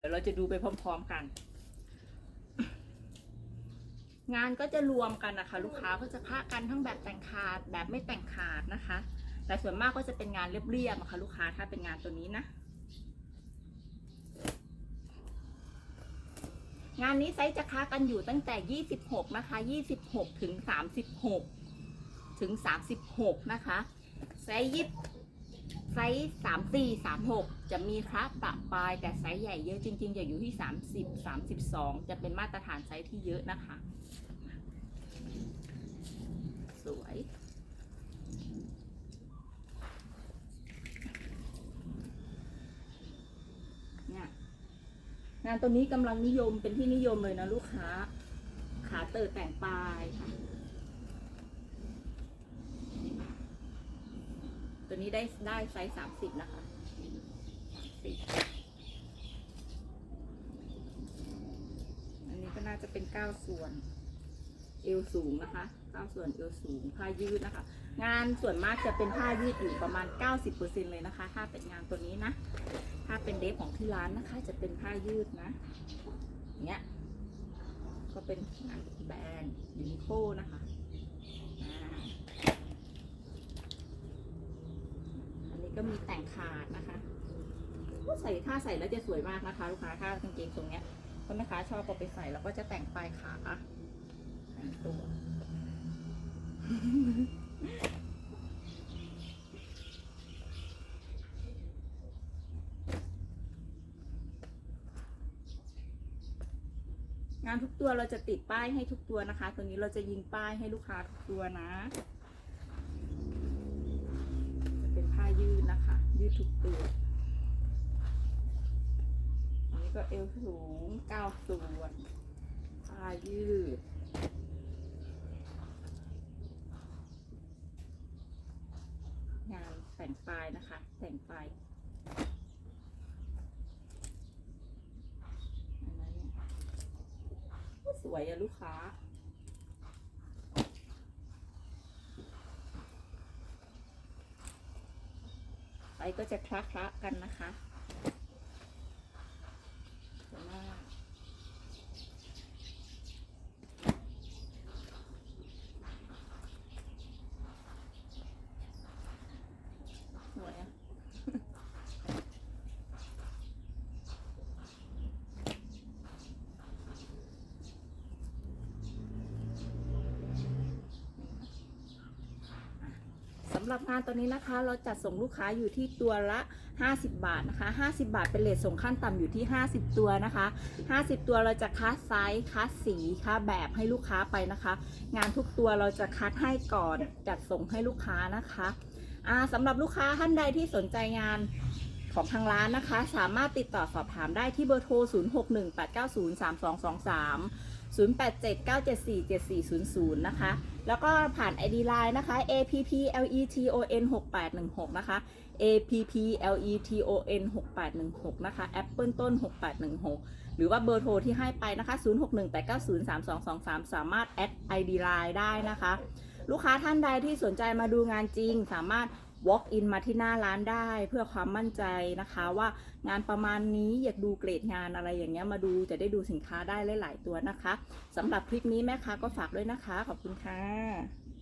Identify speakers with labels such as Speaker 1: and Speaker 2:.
Speaker 1: เดี๋ยวเราจะดูไปพร้อมๆกัน งานก็จะรวมกันนะคะ ลูกค้าก็จะพากันทั้งแบบแต่งขาดแบบไม่แต่งขาดนะคะ แต่ส่วนมากก็จะเป็นงานเรียบๆนะคะลูกค้าถ้าเป็นงานตัวนี้นะ งานนี้ไซส์จะค้ากันอยู่ตั้งแต่ 26 นะคะ 26 ถึง 36 ถึง 36 นะคะไซส์ยิบ ไซส์34 36จะมีครับปะปลาย แต่ไซส์ใหญ่เยอะจริงๆจะอยู่ที่30 32จะเป็นมาตรฐานไซส์ที่เยอะนะคะ สวย เนี่ย งานตัวนี้กำลังนิยมเป็นที่นิยมเลยนะลูกค้า ขาเติดแต่งปลายค่ะ ตัว นี้ได้ได้ไซส์สามสิบนะคะอันนี้ก็น่าจะเป็นเก้าส่วน เอวสูงนะคะเก้าส่วนเอวสูงผ้ายืดนะคะ งานส่วนมากจะเป็นผ้ายืดอยู่ประมาณ 90%เลยนะคะ ถ้าเป็นงานตัวนี้นะ ถ้าเป็นเดฟของที่ร้านนะคะ จะเป็นผ้ายืดนะเงี้ยก็เป็นงานแบรนด์ยูนิโคนะคะอ่าอันนี้ก็มีแต่งขาดนะคะก็ ใส่ถ้าใส่แล้วจะสวยมากนะคะ ลูกค้าถ้ากางเกงตรงเนี้ยคนแม่ค้าชอบเอาไปใส่แล้วก็จะแต่งปลายขาแต่งตัวงานทุกตัวเราจะติดป้ายให้ทุกตัวนะคะ ตัวนี้เราจะยิงป้ายให้ลูกค้าทุกตัวนะ จะเป็นผ้ายืดนะคะ ยืดทุกตัว ก็เอวสูงเก้าส่วนผ้ายืดงานแต่งปลายนะคะ แต่งปลายอันนั้สวยอะลูกค้าไปก็จะคละคละกันนะคะสวยมากสวยอะ สำหรับงานตัวนี้นะคะ เราจัดส่งลูกค้าอยู่ที่ตัวละ 50 บาทนะคะ 50 บาทเป็นเลทส่งขั้นต่ำอยู่ที่ 50 ตัวนะคะ 50 ตัวเราจะคัดไซส์คัดสีคัดแบบให้ลูกค้าไปนะคะ งานทุกตัวเราจะคัดให้ก่อนจัดส่งให้ลูกค้านะคะสำหรับลูกค้าท่านใดที่สนใจงานของทางร้านนะคะ สามารถติดต่อสอบถามได้ที่เบอร์โทร 0618903223 0879747400 นะคะ แล้วก็ผ่าน ID Line นะคะ appleton 6816 นะคะ appleton 6816 นะคะ Apple ต้น 6816 หรือว่าเบอร์โทรที่ให้ไปนะคะ 0618903223 สามารถแอด ID Line ได้นะคะ ลูกค้าท่านใดที่สนใจมาดูงานจริงสามารถ walk in มาที่หน้าร้านได้เพื่อความมั่นใจนะคะว่างานประมาณนี้อยากดูเกรดงานอะไรอย่างเงี้ยมาดูจะได้ดูสินค้าได้หลาย ๆ ตัวนะคะสำหรับคลิปนี้แม่ค้าก็ฝากด้วยนะคะ ขอบคุณค่ะ